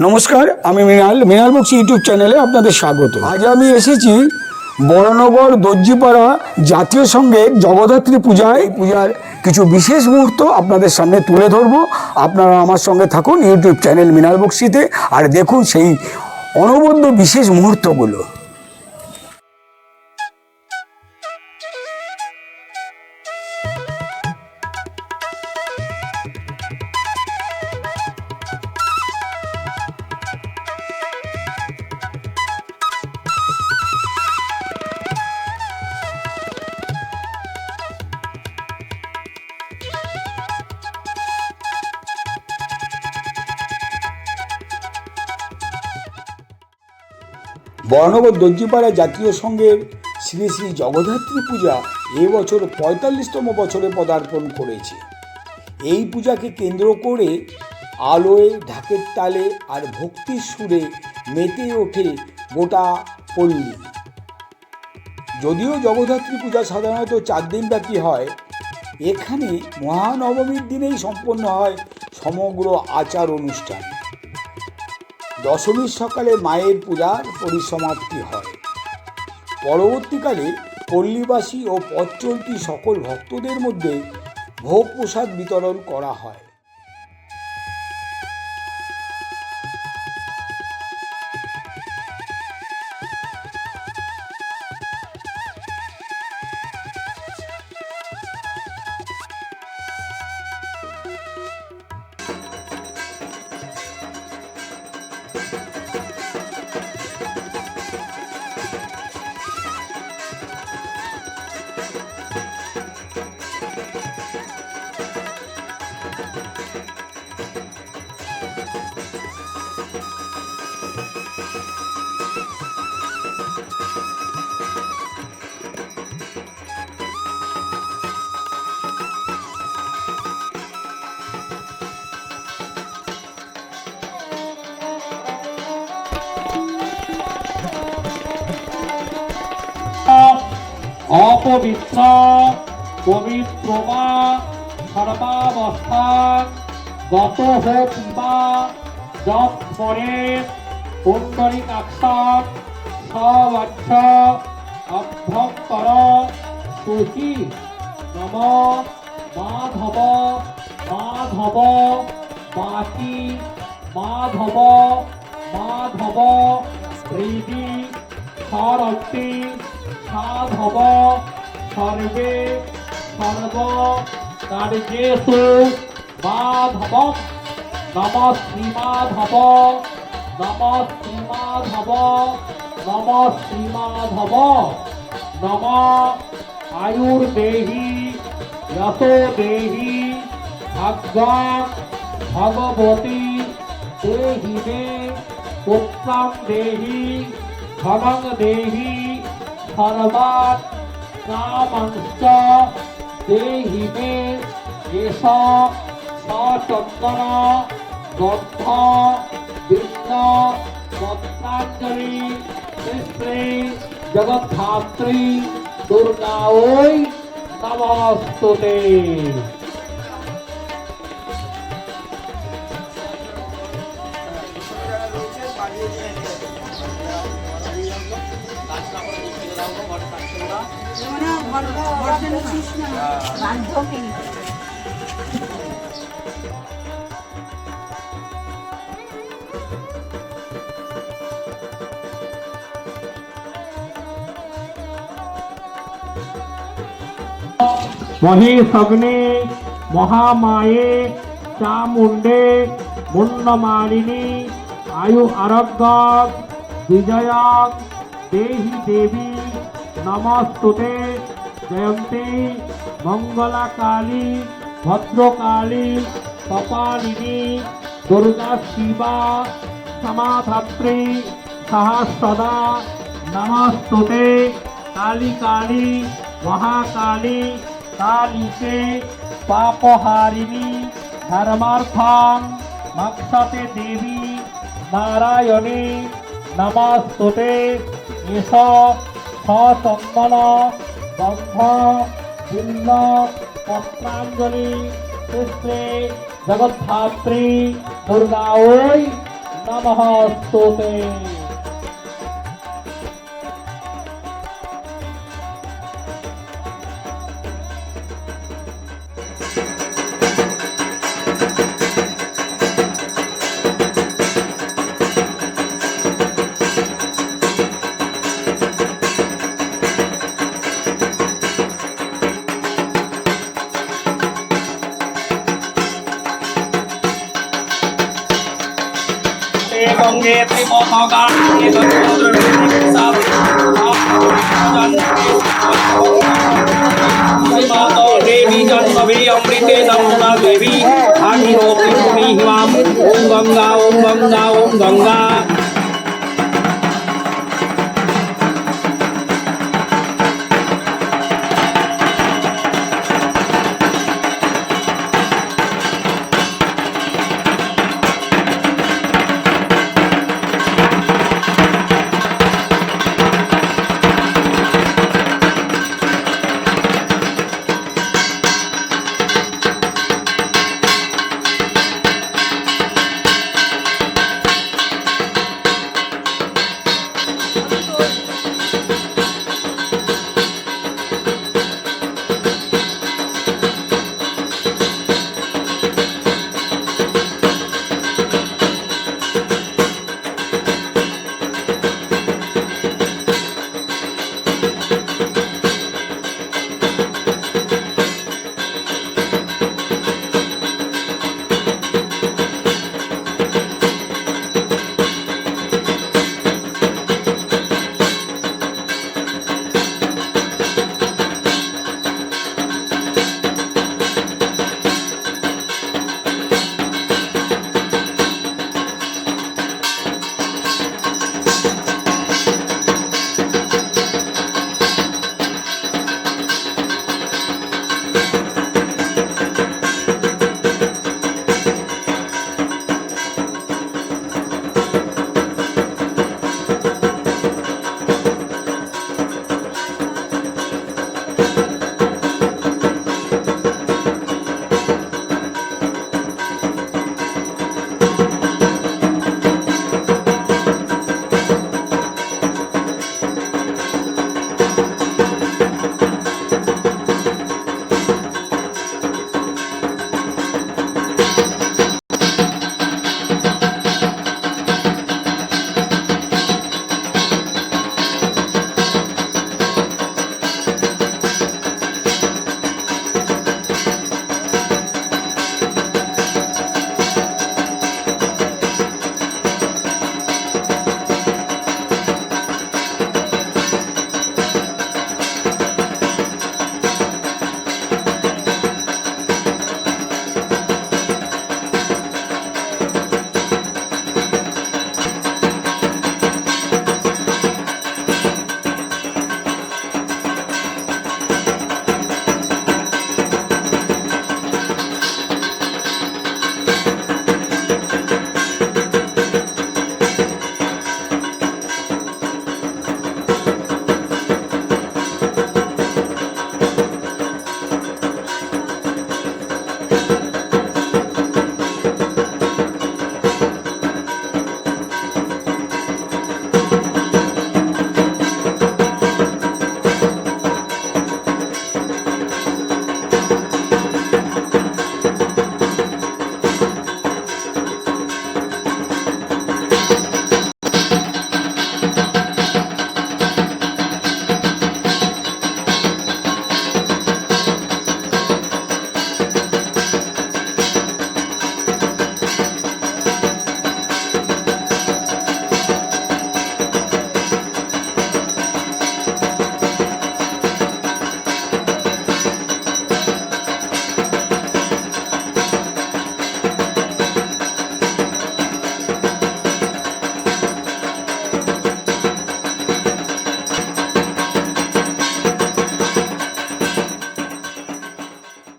নমস্কার, আমি মৃণাল মৃণাল বক্সি ইউটিউব চ্যানেলে আপনাদের স্বাগত। আজ আমি এসেছি বড়নগর দর্জিপাড়া জাতীয় সঙ্গে জগদ্ধাত্রী পূজায়। পূজার কিছু বিশেষ মুহূর্ত আপনাদের সামনে তুলে ধরবো। আপনারা আমার সঙ্গে থাকুন ইউটিউব চ্যানেল মৃণাল বক্সিতে আর দেখুন সেই অনবদ্য বিশেষ মুহূর্তগুলো। বর্ণগর দর্জিপাড়া জাতীয় সংঘের শ্রী শ্রী জগদ্ধাত্রী পূজা এবছর পঁয়তাল্লিশতম বছরে পদার্পণ করেছে। এই পূজাকে কেন্দ্র করে আলোয়, ঢাকের তালে আর ভক্তির সুরে মেতে ওঠে গোটা পল্লী। যদিও জগদ্ধাত্রী পূজা সাধারণত চার দিন ব্যাপী হয়, এখানে মহানবমীর দিনেই সম্পন্ন হয় সমগ্র আচার অনুষ্ঠান। দশমীর সকালে মায়ের পূজার পরিসমাপ্তি হয়। পরবর্তীকালে পল্লীবাসী ও পথ সকল ভক্তদের মধ্যে ভোগ প্রসাদ বিতরণ করা হয়। অপবিত্র পবিত্র বা সর্বাবস্থান গত হোক বা যত পরে পুণ্ডরিকাক্ষাত সবচ্ছ, অভ্যন্তর সুচি নম, মাধব মাধব, বাকি, মাধব মাধব হৃদি সরক্তি সাধব, সর্বে সর্ব কার্যেষু মাধব। নম শ্রীমাধব নম শ্রীমাধব নম শ্রীমাধব। নম আয়ুর্দেহি যশো দেহি ভাগ্যান ভগবতী দেহি মে পুত্রাং দেহি, ধনং দেহি সর্বান কামাংশ দেহি মে এষ সচন্দন গন্ধ বিষ্ণ পত্রাঞ্জলি শ্রী জগদ্ধাত্রী দুর্গা ওই নমস্তুতে। বান্ধবী মহেশগ্নে মহামায়ে চামুণ্ডে মুন্ডমালিনী আয়ু আরোগ্য বিজয়া দেহি দেবী নমস্তুতে জয়ন্তী মঙ্গলা কালী ভদ্রকালী কপালিনী দুর্গা শিবা সমাধাত্রী সহস্রদা নমস্তুতে কালী কালী মহাকালী কালীকে পাপহারিণী ধর্মার্থাং মক্ষতে দেবী নারায়ণী নমস্তুতে এষ সচন্দন বন্ধ বিল্ল পত্রাঞ্জলি কৃষ্ণে জগদ্ধাত্রী দুর্গা ওই নমঃ স্তুতে গঙ্গে ত্রিপথগা দেবী জন্মভি অমৃতে দমনা দেবী আখিরো হিমাম ওম গঙ্গা ওম গঙ্গা ওম গঙ্গা